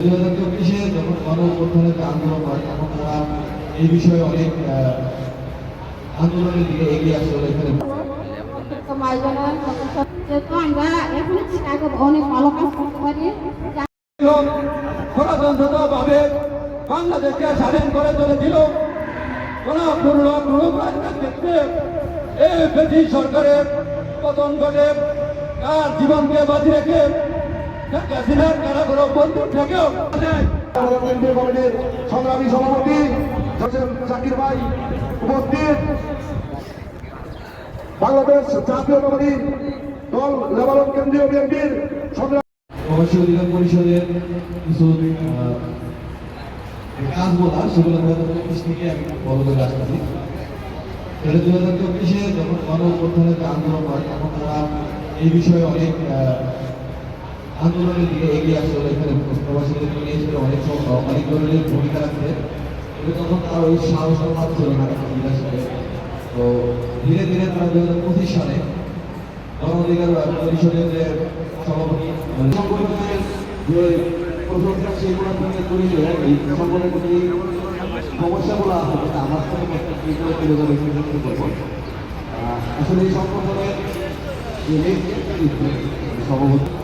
দু হাজার চব্বিশে যখন গণঅভ্যুত্থানের যে আন্দোলন হয় তখন তারা এই বিষয়ে অনেক আন্দোলনের দিকে বাংলাদেশকে স্বাধীন করে ব্রিটিশ সরকারের পতন ঘটে, তার জীবনকে বাঁচিয়ে রেখে শেখ হাসিনার কারাগার বন্ধু থেকেও কেন্দ্রীয় কমিটির সংগ্রামী সভাপতি জাকির ভাই উপস্থিত। বাংলাদেশ জাতীয়তাবাদী দল লেবানন কেন্দ্রীয় বিএনপির সংগ্রামী পরিষদের কিছু কাজ বলা, সেগুলো থেকে আমি বড় করে আসতেছি তাহলে দু আন্দোলন হয়, তখন তারা এই বিষয়ে অনেক আন্দোলনের দিকে এগিয়ে আসছিল এখানে প্রবাসীদের নিয়ে এসে অনেক অনেক ধরনের ভূমিকা রাখছে কিন্তু তখন তারা ওই সাহসটা পাচ্ছিল না তো ধীরে ধীরে তারা দু হাজার পঁচিশ সালে গণ অধিকার পরিষদের যে সভাপতি সমস্যাগুলো আছে আমার আসলে এই সংগঠনের সভাপতি